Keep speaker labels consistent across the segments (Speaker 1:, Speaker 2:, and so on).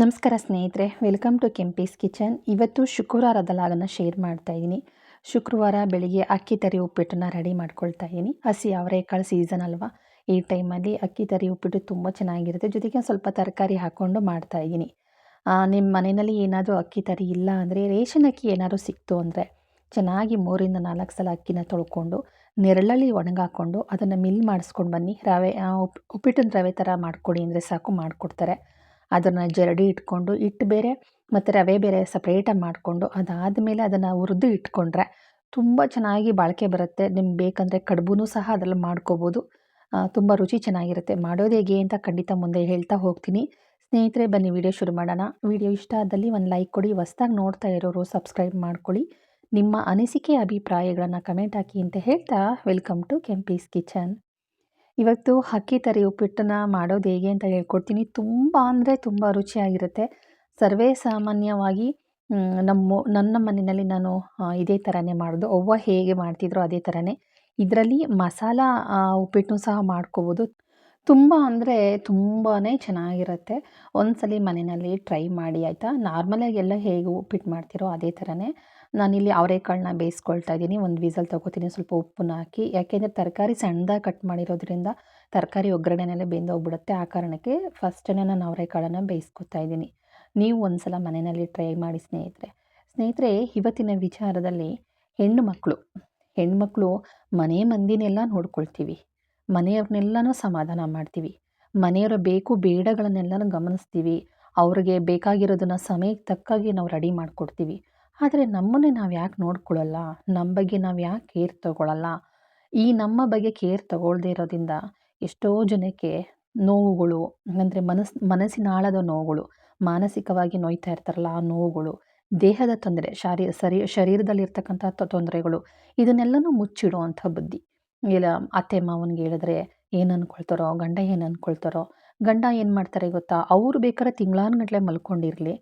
Speaker 1: ನಮಸ್ಕಾರ ಸ್ನೇಹಿತರೆ, welcome to Kempee's kitchen. ಇವತ್ತು ಶುಕ್ರವಾರದ ಲಾಗನ್ನು ಶೇರ್ ಮಾಡ್ತಾ ಇದ್ದೀನಿ. ಶುಕ್ರವಾರ ಬೆಳಿಗ್ಗೆ ಅಕ್ಕಿ ತರಿ ಉಪ್ಪಿಟ್ಟನ್ನು ರೆಡಿ ಮಾಡ್ಕೊಳ್ತಾ ಇದ್ದೀನಿ. ಹಸಿ ಅವರೇಕಾಳು ಸೀಸನ್ ಅಲ್ವಾ? ಈ ಟೈಮಲ್ಲಿ ಅಕ್ಕಿ ತರಿ ಉಪ್ಪಿಟ್ಟು ತುಂಬ ಚೆನ್ನಾಗಿರುತ್ತೆ. ಜೊತೆಗೆ ಸ್ವಲ್ಪ ತರಕಾರಿ ಹಾಕ್ಕೊಂಡು ಮಾಡ್ತಾ ಇದ್ದೀನಿ. ನಿಮ್ಮ ಮನೆಯಲ್ಲಿ ಏನಾದರೂ ಅಕ್ಕಿ ತರಿ ಇಲ್ಲ ಅಂದರೆ, ರೇಷನ್ ಅಕ್ಕಿ ಏನಾದರೂ ಸಿಕ್ತು ಅಂದರೆ, ಚೆನ್ನಾಗಿ ಮೂರಿಂದ ನಾಲ್ಕು ಸಲ ಅಕ್ಕಿನ ತೊಳ್ಕೊಂಡು, ನೆರಳಲ್ಲಿ ಒಣಗಾಕೊಂಡು, ಅದನ್ನು ಮಿಲ್ ಮಾಡಿಸ್ಕೊಂಡು ಬನ್ನಿ. ರವೆ ಉಪ್, ಉಪ್ಪಿಟ್ಟಿನ ರವೆ ಥರ ಮಾಡಿಕೊಡಿ ಅಂದರೆ ಸಾಕು, ಮಾಡಿಕೊಡ್ತಾರೆ. ಅದನ್ನು ಜರಡಿ ಇಟ್ಕೊಂಡು ಹಿಟ್ಟು ಬೇರೆ ಮತ್ತು ರವೆ ಬೇರೆ ಸಪ್ರೇಟಾಗಿ ಮಾಡಿಕೊಂಡು ಅದಾದಮೇಲೆ ಅದನ್ನು ಹುರಿದು ಇಟ್ಕೊಂಡ್ರೆ ತುಂಬ ಚೆನ್ನಾಗಿ ಬಾಳಿಕೆ ಬರುತ್ತೆ. ನಿಮ್ಗೆ ಬೇಕಂದರೆ ಕಡುಬು ಸಹ ಅದರಲ್ಲಿ ಮಾಡ್ಕೋಬೋದು. ತುಂಬ ರುಚಿ ಚೆನ್ನಾಗಿರುತ್ತೆ. ಮಾಡೋದು ಹೇಗೆ ಅಂತ ಖಂಡಿತ ಮುಂದೆ ಹೇಳ್ತಾ ಹೋಗ್ತೀನಿ. ಸ್ನೇಹಿತರೆ, ಬನ್ನಿ ವಿಡಿಯೋ ಶುರು ಮಾಡೋಣ. ವಿಡಿಯೋ ಇಷ್ಟ ಆದಲ್ಲಿ ಒಂದು ಲೈಕ್ ಕೊಡಿ. ಹೊಸ್ದಾಗಿ ನೋಡ್ತಾ ಇರೋರು ಸಬ್ಸ್ಕ್ರೈಬ್ ಮಾಡ್ಕೊಳ್ಳಿ. ನಿಮ್ಮ ಅನಿಸಿಕೆ, ಅಭಿಪ್ರಾಯಗಳನ್ನು ಕಮೆಂಟ್ ಹಾಕಿ ಅಂತ ಹೇಳ್ತಾ, ವೆಲ್ಕಮ್ ಟು ಕೆಂಪೀಸ್ ಕಿಚನ್. ಇವತ್ತು ಅಕ್ಕಿ ತರಿ ಉಪ್ಪಿಟ್ಟನ್ನು ಮಾಡೋದು ಹೇಗೆ ಅಂತ ಹೇಳ್ಕೊಡ್ತೀನಿ. ತುಂಬ ಅಂದರೆ ತುಂಬ ರುಚಿಯಾಗಿರುತ್ತೆ. ಸರ್ವೇ ಸಾಮಾನ್ಯವಾಗಿ ನಮ್ಮ, ನನ್ನ ಮನೆಯಲ್ಲಿ ನಾನು ಇದೇ ಥರನೇ ಮಾಡೋದು. ಅವ್ವ ಹೇಗೆ ಮಾಡ್ತಿದ್ರೋ ಅದೇ ಥರನೇ ಇದರಲ್ಲಿ ಮಸಾಲ ಉಪ್ಪಿಟ್ಟನ್ನು ಸಹ ಮಾಡ್ಕೋಬೋದು. ತುಂಬ ಅಂದರೆ ತುಂಬಾ ಚೆನ್ನಾಗಿರುತ್ತೆ. ಒಂದ್ಸಲಿ ಮನೆಯಲ್ಲಿ ಟ್ರೈ ಮಾಡಿ, ಆಯಿತಾ? ನಾರ್ಮಲಾಗಿ ಎಲ್ಲ ಹೇಗೆ ಉಪ್ಪಿಟ್ಟು ಮಾಡ್ತಿರೋ ಅದೇ ಥರನೇ ನಾನಿಲ್ಲಿ ಅವರೆಕಾಳನ್ನ ಬೇಯಿಸ್ಕೊಳ್ತಾ ಇದ್ದೀನಿ. ಒಂದು ವೀಸಲ್ ತೊಗೋತೀನಿ, ಸ್ವಲ್ಪ ಉಪ್ಪನ್ನ ಹಾಕಿ. ಯಾಕೆಂದರೆ ತರಕಾರಿ ಸಣ್ಣದಾಗಿ ಕಟ್ ಮಾಡಿರೋದ್ರಿಂದ ತರಕಾರಿ ಒಗ್ಗರಣೆನಲ್ಲೇ ಬೆಂದೋಗ್ಬಿಡುತ್ತೆ ಆ ಕಾರಣಕ್ಕೆ ಫಸ್ಟೇ ನಾನು ಅವರೆಕಾಳನ್ನು ಬೇಯಿಸ್ಕೊತಾ ಇದ್ದೀನಿ. ನೀವು ಒಂದು ಸಲ ಮನೆಯಲ್ಲಿ ಟ್ರೈ ಮಾಡಿ ಸ್ನೇಹಿತರೆ. ಸ್ನೇಹಿತರೆ, ಇವತ್ತಿನ ವಿಚಾರದಲ್ಲಿ ಹೆಣ್ಣು ಮಕ್ಕಳು ಮನೆ ಮಂದಿನೆಲ್ಲ ನೋಡ್ಕೊಳ್ತೀವಿ. ಮನೆಯವ್ರನ್ನೆಲ್ಲನೂ ಸಮಾಧಾನ ಮಾಡ್ತೀವಿ. ಮನೆಯವರ ಬೇಕು ಬೇಡಗಳನ್ನೆಲ್ಲನೂ ಗಮನಿಸ್ತೀವಿ. ಅವ್ರಿಗೆ ಬೇಕಾಗಿರೋದನ್ನು ಸಮಯಕ್ಕೆ ತಕ್ಕಾಗಿ ನಾವು ರೆಡಿ ಮಾಡಿಕೊಡ್ತೀವಿ. ಆದರೆ ನಮ್ಮನ್ನೇ ನಾವು ಯಾಕೆ ನೋಡ್ಕೊಳ್ಳಲ್ಲ ನಮ್ಮ ಬಗ್ಗೆ ನಾವು ಯಾಕೆ ಕೇರ್ ತಗೊಳ್ಳಲ್ಲ ಈ ನಮ್ಮ ಬಗ್ಗೆ ಕೇರ್ ತಗೊಳ್ಳದೇ ಇರೋದ್ರಿಂದ ಎಷ್ಟೋ ಜನಕ್ಕೆ ನೋವುಗಳು, ಅಂದರೆ ಮನಸ್, ಮನಸ್ಸಿನ ಆಳದ ನೋವುಗಳು, ಮಾನಸಿಕವಾಗಿ ನೋಯ್ತಾ ಇರ್ತಾರಲ್ಲ ಆ ನೋವುಗಳು, ದೇಹದ ತೊಂದರೆ, ಶಾರೀ, ಸರಿ, ಶರೀರದಲ್ಲಿರ್ತಕ್ಕಂಥ ತೊಂದರೆಗಳು, ಇದನ್ನೆಲ್ಲನೂ ಮುಚ್ಚಿಡುವಂಥ ಬುದ್ಧಿ. ಇಲ್ಲ, ಅತ್ತೆ, ಮಾವನಿಗೆ ಹೇಳಿದ್ರೆ ಏನು ಅಂದ್ಕೊಳ್ತಾರೋ ಗಂಡ ಏನು ಅಂದ್ಕೊಳ್ತಾರೋ ಗಂಡ ಏನು ಮಾಡ್ತಾರೆ ಗೊತ್ತಾ? ಅವರು ಬೇಕಾದ್ರೆ ತಿಂಗಳಾನುಗಟ್ಲೆ ಮಲ್ಕೊಂಡಿರಲಿ.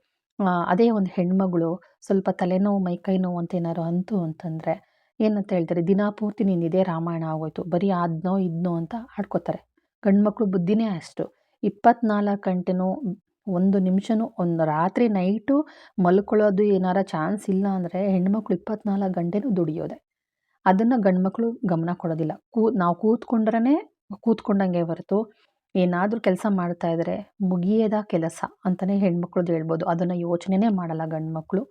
Speaker 1: ಅದೇ ಒಂದು ಹೆಣ್ಮಗಳು ಸ್ವಲ್ಪ ತಲೆನೋವು ಮೈಕೈ ನೋವು ಅಂತ ಏನಾರು ಅಂತು ಅಂತಂದರೆ ಏನಂತ ಹೇಳ್ತಾರೆ ದಿನಾಪೂರ್ತಿ ನೀನು ಇದೇ ರಾಮಾಯಣ ಆಗೋಯ್ತು, ಬರೀ ಅದನ್ನೋ ಇದನ್ನೋ ಅಂತ ಆಡ್ಕೋತಾರೆ. ಗಂಡ್ಮಕ್ಳು ಬುದ್ಧಿನೇ ಅಷ್ಟು. ಇಪ್ಪತ್ನಾಲ್ಕು ಗಂಟೆನೂ, ಒಂದು ನಿಮಿಷನೂ, ಒಂದು ರಾತ್ರಿ ನೈಟು ಮಲ್ಕೊಳ್ಳೋದು ಏನಾರ ಚಾನ್ಸ್ ಇಲ್ಲ ಅಂದರೆ ಹೆಣ್ಮಕ್ಳು ಇಪ್ಪತ್ನಾಲ್ಕು ಗಂಟೆನೂ ದುಡಿಯೋದೆ. ಅದನ್ನು ಗಂಡ್ಮಕ್ಳು ಗಮನ ಕೊಡೋದಿಲ್ಲ. ಕೂ, ನಾವು ಕೂತ್ಕೊಂಡ್ರೇ ಕೂತ್ಕೊಂಡಂಗೆ ಹೊರತು ಏನಾದರೂ ಕೆಲಸ ಮಾಡ್ತಾ ಇದ್ದರೆ ಮುಗಿಯದ ಕೆಲಸ ಅಂತಲೇ ಹೆಣ್ಮಕ್ಳದ್ದು ಹೇಳ್ಬೋದು. ಅದನ್ನು ಯೋಚನೆನೇ ಮಾಡಲ್ಲ ಗಂಡು ಮಕ್ಕಳು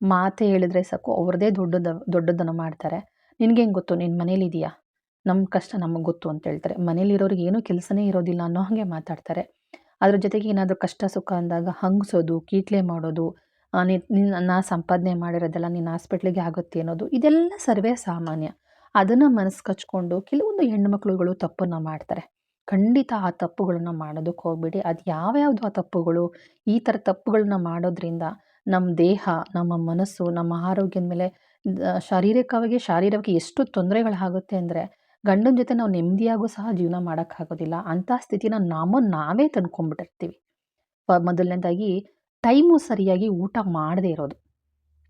Speaker 1: ಮಾತೆ ಹೇಳಿದ್ರೆ ಸಾಕು, ಅವ್ರದ್ದೇ ದೊಡ್ಡದ, ದೊಡ್ಡದನ್ನು ಮಾಡ್ತಾರೆ. ನಿನಗೇನು ಗೊತ್ತು ನಿನ್ನ ಮನೇಲಿದೆಯಾ ನಮ್ಮ ಕಷ್ಟ ನಮಗೆ ಗೊತ್ತು ಅಂತ ಹೇಳ್ತಾರೆ. ಮನೇಲಿರೋರಿಗೆ ಏನೂ ಕೆಲಸನೇ ಇರೋದಿಲ್ಲ ಅನ್ನೋ ಹಾಗೆ ಮಾತಾಡ್ತಾರೆ. ಅದ್ರ ಜೊತೆಗೆ ಏನಾದರೂ ಕಷ್ಟ ಸುಖ ಅಂದಾಗ ಹಂಗಿಸೋದು, ಕೀಟ್ಲೆ ಮಾಡೋದು ನಿನ್ನ ಸಂಪಾದನೆ ಮಾಡಿರೋದೆಲ್ಲ ನಿನ್ನ ಹಾಸ್ಪಿಟ್ಲಿಗೆ ಆಗುತ್ತೆ ಅನ್ನೋದು, ಇದೆಲ್ಲ ಸರ್ವೇ ಸಾಮಾನ್ಯ. ಅದನ್ನು ಮನಸ್ಸು ಕಚ್ಕೊಂಡು ಕೆಲವೊಂದು ಹೆಣ್ಣುಮಕ್ಳುಗಳು ತಪ್ಪನ್ನು ಮಾಡ್ತಾರೆ. ಖಂಡಿತ ಆ ತಪ್ಪುಗಳನ್ನ ಮಾಡೋದಕ್ಕೆ ಹೋಗ್ಬೇಡಿ. ಅದು ಯಾವ್ಯಾವುದು ಆ ತಪ್ಪುಗಳು? ಈ ಥರ ತಪ್ಪುಗಳನ್ನ ಮಾಡೋದ್ರಿಂದ ನಮ್ಮ ದೇಹ, ನಮ್ಮ ಮನಸ್ಸು, ನಮ್ಮ ಆರೋಗ್ಯದ ಮೇಲೆ ಶಾರೀರಿಕವಾಗಿ ಶಾರೀರವಾಗಿ ಎಷ್ಟು ತೊಂದರೆಗಳಾಗುತ್ತೆ ಅಂದರೆ ಗಂಡನ ಜೊತೆ ನಾವು ನೆಮ್ಮದಿಯಾಗೂ ಸಹ ಜೀವನ ಮಾಡೋಕ್ಕಾಗೋದಿಲ್ಲ. ಅಂಥ ಸ್ಥಿತಿನ ನಾವು ನಾವೇ ತಂದ್ಕೊಂಡ್ಬಿಟ್ಟಿರ್ತೀವಿ ಮೊದಲನೇದಾಗಿ ಟೈಮು ಸರಿಯಾಗಿ ಊಟ ಮಾಡದೇ ಇರೋದು.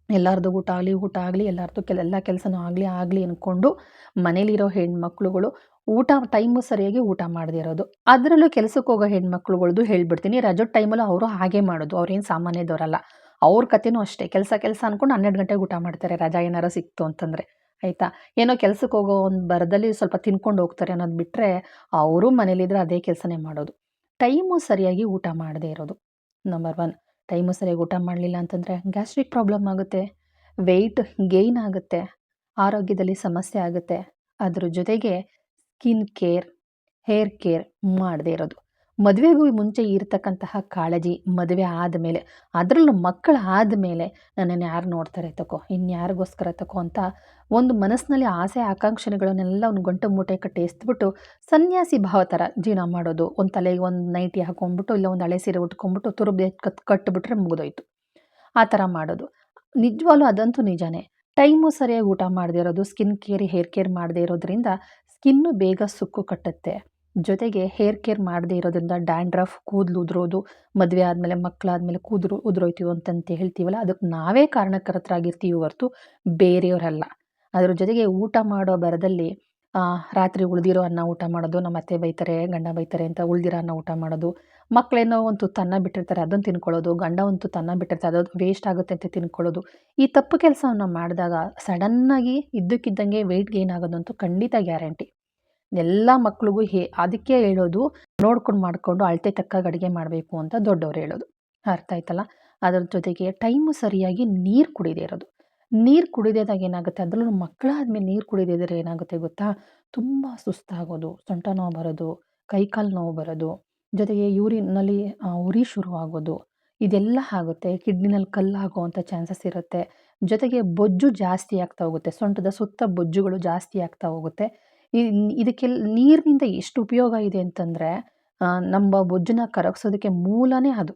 Speaker 1: ಎಲ್ಲರದ್ದು ಊಟ ಆಗಲಿ ಊಟ ಆಗಲಿ ಎಲ್ಲರದ್ದು ಕೆಲ, ಎಲ್ಲ ಕೆಲಸನೂ ಆಗಲಿ ಆಗಲಿ ಅಂದ್ಕೊಂಡು ಮನೇಲಿರೋ ಹೆಣ್ಮಕ್ಳುಗಳು ಊಟ ಟೈಮು ಸರಿಯಾಗಿ ಊಟ ಮಾಡದೇ ಇರೋದು. ಅದರಲ್ಲೂ ಕೆಲಸಕ್ಕೆ ಹೋಗೋ ಹೆಣ್ಮಕ್ಳುಗಳ್ದು ಹೇಳ್ಬಿಡ್ತೀನಿ, ರಜೋ ಟೈಮಲ್ಲೂ ಅವರು ಹಾಗೆ ಮಾಡೋದು ಅವ್ರೇನು ಸಾಮಾನ್ಯದವರಲ್ಲ. ಅವ್ರ ಕಥೆನೂ ಅಷ್ಟೇ, ಕೆಲಸ ಕೆಲಸ ಅಂದ್ಕೊಂಡು ಹನ್ನೆರಡು ಗಂಟೆಗೆ ಊಟ ಮಾಡ್ತಾರೆ, ರಜಾ ಏನಾರು ಸಿಕ್ತು ಅಂತಂದರೆ. ಆಯಿತಾ? ಏನೋ ಕೆಲಸಕ್ಕೆ ಹೋಗೋ ಒಂದು ಬರದಲ್ಲಿ ಸ್ವಲ್ಪ ತಿನ್ಕೊಂಡು ಹೋಗ್ತಾರೆ ಅನ್ನೋದು ಬಿಟ್ಟರೆ ಅವರು ಮನೇಲಿದ್ರೆ ಅದೇ ಕೆಲಸನೇ ಮಾಡೋದು. ಟೈಮು ಸರಿಯಾಗಿ ಊಟ ಮಾಡದೇ ಇರೋದು ನಂಬರ್ ಒನ್ ಟೈಮು ಸರಿಯಾಗಿ ಊಟ ಮಾಡಲಿಲ್ಲ ಅಂತಂದರೆ ಗ್ಯಾಸ್ಟ್ರಿಕ್ ಪ್ರಾಬ್ಲಮ್ ಆಗುತ್ತೆ, ವೆಯ್ಟ್ ಗೇಯ್ನ್ ಆಗುತ್ತೆ, ಆರೋಗ್ಯದಲ್ಲಿ ಸಮಸ್ಯೆ ಆಗುತ್ತೆ. ಅದ್ರ ಜೊತೆಗೆ ಸ್ಕಿನ್ ಕೇರ್, ಹೇರ್ ಕೇರ್ ಮಾಡದೇ ಇರೋದು. ಮದುವೆಗೂ ಮುಂಚೆ ಇರತಕ್ಕಂತಹ ಕಾಳಜಿ ಮದುವೆ ಆದಮೇಲೆ ಅದರಲ್ಲೂ ಮಕ್ಕಳು ಆದಮೇಲೆ ನನ್ನನ್ನು ಯಾರು ನೋಡ್ತಾರೆ ತಗೋ ಇನ್ಯಾರಿಗೋಸ್ಕರ ತಕೋ ಅಂತ ಒಂದು ಮನಸ್ಸಿನಲ್ಲಿ ಆಸೆ, ಆಕಾಂಕ್ಷೆಗಳನ್ನೆಲ್ಲ ಒಂದು ಗಂಟು ಮೂಟೆ ಕಟ್ಟಿ ಎಸ್ಬಿಟ್ಟು ಸನ್ಯಾಸಿ ಭಾವ ಥರ ಜೀವನ ಮಾಡೋದು. ಒಂದು ತಲೆಗೆ ಒಂದು ನೈಟಿ ಹಾಕೊಂಡ್ಬಿಟ್ಟು ಇಲ್ಲ ಒಂದು ಹಳೆ ಸೀರೆ ಉಟ್ಕೊಂಡ್ಬಿಟ್ಟು ತುರುಬಿ ಕತ್ ಕಟ್ಟಿಬಿಟ್ರೆ ಮುಗಿದೋಯ್ತು. ಆ ಥರ ಮಾಡೋದು. ನಿಜವಾಗ್ಲೂ ಅದಂತೂ ನಿಜಾನೇ. ಟೈಮು ಸರಿಯಾಗಿ ಊಟ ಮಾಡದೇ ಇರೋದು, ಸ್ಕಿನ್ ಕೇರ್, ಹೇರ್ ಕೇರ್ ಮಾಡದೇ ಇರೋದ್ರಿಂದ ಸ್ಕಿನ್ನು ಬೇಗ ಸುಕ್ಕು ಕಟ್ಟುತ್ತೆ. ಜೊತೆಗೆ ಹೇರ್ ಕೇರ್ ಮಾಡದೇ ಇರೋದ್ರಿಂದ ಡ್ಯಾಂಡ್ರಫ್ ಕೂದಲು ಉದುರೋದು, ಮದುವೆ ಆದಮೇಲೆ ಮಕ್ಕಳಾದಮೇಲೆ ಕೂದಲು ಉದುರೋಯ್ತೀವಿ ಅಂತಂತ ಹೇಳ್ತೀವಲ್ಲ, ಅದಕ್ಕೆ ನಾವೇ ಕಾರಣಕರ್ತರಾಗಿರ್ತೀವಿ ಹೊರತು ಬೇರೆಯವರಲ್ಲ. ಅದ್ರ ಜೊತೆಗೆ ಊಟ ಮಾಡೋ ಬರದಲ್ಲಿ ರಾತ್ರಿ ಉಳಿದಿರೋ ಅನ್ನ ಊಟ ಮಾಡೋದು, ನಮ್ಮ ಅತ್ತೆ ಬೈತಾರೆ, ಗಂಡ ಬೈತಾರೆ ಅಂತ ಉಳಿದಿರೋ ಅನ್ನ ಊಟ ಮಾಡೋದು. ಮಕ್ಕಳೇನೋ ಒಂದು ತುತ್ತು ಅನ್ನ ಬಿಟ್ಟಿರ್ತಾರೆ, ಅದನ್ನು ತಿನ್ಕೊಳ್ಳೋದು, ಗಂಡ ಒಂದು ತುತ್ತು ಬಿಟ್ಟಿರ್ತಾರೆ, ಅದು ವೇಸ್ಟ್ ಆಗುತ್ತೆ ಅಂತ ತಿನ್ಕೊಳ್ಳೋದು. ಈ ತಪ್ಪು ಕೆಲಸವನ್ನು ಮಾಡಿದಾಗ ಸಡನ್ನಾಗಿ ಇದ್ದಕ್ಕಿದ್ದಂಗೆ ವೆಯ್ಟ್ ಗೇನ್ ಆಗೋದಂತೂ ಖಂಡಿತ ಗ್ಯಾರಂಟಿ ಎಲ್ಲ ಮಕ್ಳಿಗೂ ಹೇ, ಅದಕ್ಕೆ ಹೇಳೋದು, ನೋಡ್ಕೊಂಡು ಮಾಡಿಕೊಂಡು ಅಳತೆ ತಕ್ಕ ಅಡುಗೆ ಮಾಡಬೇಕು ಅಂತ ದೊಡ್ಡವ್ರು ಹೇಳೋದು. ಅರ್ಥ ಆಯ್ತಲ್ಲ? ಅದರ ಜೊತೆಗೆ ಟೈಮು ಸರಿಯಾಗಿ ನೀರು ಕುಡಿದೇ ಇರೋದು. ನೀರು ಕುಡಿದೇದಾಗ ಏನಾಗುತ್ತೆ? ಅದರಲ್ಲೂ ಮಕ್ಕಳಾದ್ಮೇಲೆ ನೀರು ಕುಡಿದಿದ್ರೆ ಏನಾಗುತ್ತೆ ಗೊತ್ತಾ? ತುಂಬ ಸುಸ್ತಾಗೋದು, ಸೊಂಟ ನೋವು ಬರೋದು, ಕೈಕಾಲು ನೋವು ಬರೋದು, ಜೊತೆಗೆ ಯೂರಿನಲ್ಲಿ ಉರಿ ಶುರುವಾಗೋದು. ಇದೆಲ್ಲ ಆಗುತ್ತೆ. ಕಿಡ್ನಿನಲ್ಲಿ ಕಲ್ಲಾಗುವಂಥ ಚಾನ್ಸಸ್ ಇರುತ್ತೆ. ಜೊತೆಗೆ ಬೊಜ್ಜು ಜಾಸ್ತಿ ಆಗ್ತಾ ಹೋಗುತ್ತೆ. ಸೊಂಟದ ಸುತ್ತ ಬೊಜ್ಜುಗಳು ಜಾಸ್ತಿ ಆಗ್ತಾ ಹೋಗುತ್ತೆ. ಇದಕ್ಕೆಲ್ಲ ನೀರಿನಿಂದ ಎಷ್ಟು ಉಪಯೋಗ ಇದೆ ಅಂತಂದರೆ ನಮ್ಮ ಬೊಜ್ಜನ್ನ ಕರಗಿಸೋದಕ್ಕೆ ಮೂಲನೇ ಅದು.